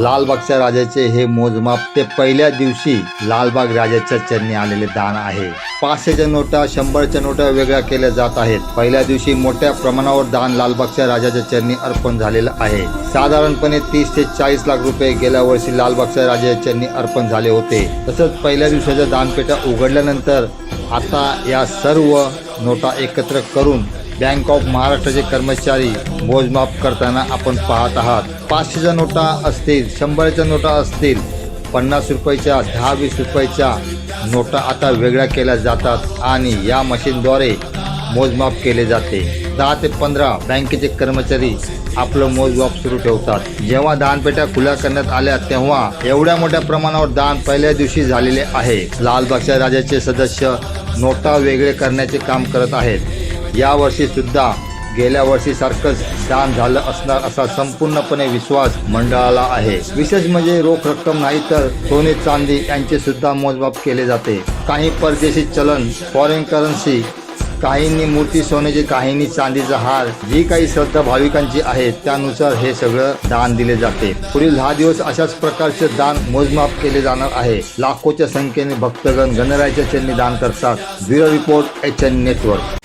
लालबागच्या राजाचे हे मोजमाप ते पहिल्या दिवशी लालबाग राजाच्या चरणी आलेले दान आहे. पाचशेच्या नोटा शंभरच्या नोटा वेगळ्या केल्या जात आहेत. पहिल्या दिवशी मोठ्या प्रमाणावर दान लालबागच्या राजाच्या चरणी अर्पण झालेलं आहे. साधारणपणे तीस ते चाळीस लाख रुपये गेल्या वर्षी लालबागच्या राजाच्या चरणी अर्पण झाले होते. तसंच पहिल्या दिवसाच्या दानपेटा उघडल्यानंतर आता या सर्व नोटा एकत्र करून बँक ऑफ महाराष्ट्राचे कर्मचारी मोजमाप करताना आपण पाहत आहात. पाचशेच्या नोटा असतील शंभरच्या नोटा असतील पन्नास रुपयाच्या दहा वीस रुपयाच्या नोटा आता वेगळ्या केल्या जातात आणि या मशीनद्वारे मोजमाप केले जाते. दहा ते पंधरा बँकेचे कर्मचारी आपलं मोजमाप सुरू ठेवतात. जेव्हा दानपेट्या खुल्या करण्यात आल्या तेव्हा एवढ्या मोठ्या प्रमाणावर दान पहिल्या दिवशी झालेले आहे. लालबागच्या राजाचे सदस्य नोटा वेगळे करण्याचे काम करत आहेत. यावर्षी सुद्धा गेल्या वर्षी सारखंच दान झालं असणार असा संपूर्णपणे विश्वास मंडळाला आहे. विशेष म्हणजे रोख रक्कम नाही तर सोने चांदी यांचे सुद्धा मोजमाप केले जाते. काही परदेशी चलन फॉरेन करन्सी काहींनी मूर्ती सोन्याची काहींनी चांदीचा हार जी काही श्रद्धा भाविकांची आहे त्यानुसार हे सगळं दान दिले जाते. पुढील दहा दिवस अशाच प्रकारचे दान मोजमाप केले जाणार आहे. लाखोच्या संख्येने भक्तगण गणरायाच्या चरणी दान करतात. Bureau report H N network.